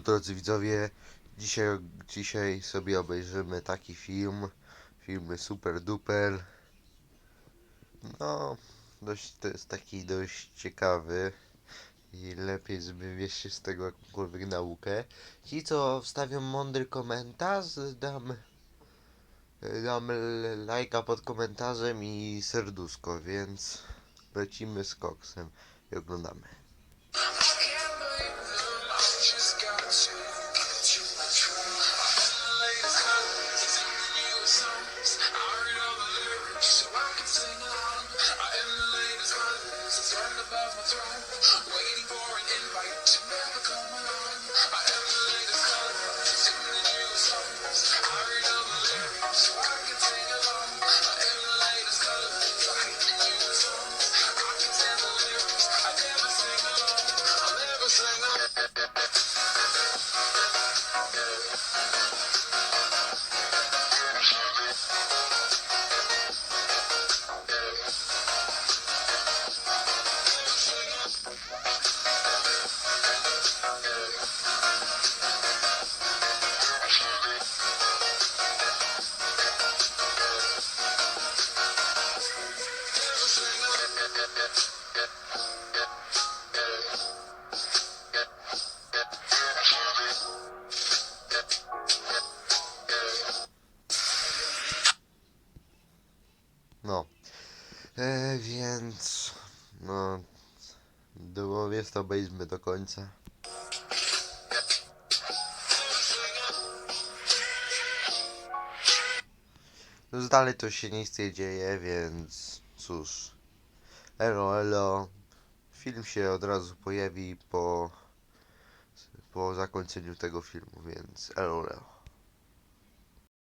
Drodzy widzowie, dzisiaj, dzisiaj sobie obejrzymy taki film, filmy super duper. No, dość, to jest taki dość ciekawy i lepiej, żeby wieść się z tego jakąkolwiek naukę. Ci, co wstawią mądry komentarz, dam, dam lajka pod komentarzem i serduszko, więc lecimy z koksem i oglądamy. waiting for an invite never. I am the latest the new. I read all the lyrics so I can sing along. I am the latest color, the new. I can sing the lyrics, I never sing. I never sing. No. E, więc. No. Do, jest to obejrzmy do końca. No dalej to się nic nie dzieje, więc cóż. Elo, elo. Film się od razu pojawi po, po zakończeniu tego filmu, więc elo, elo.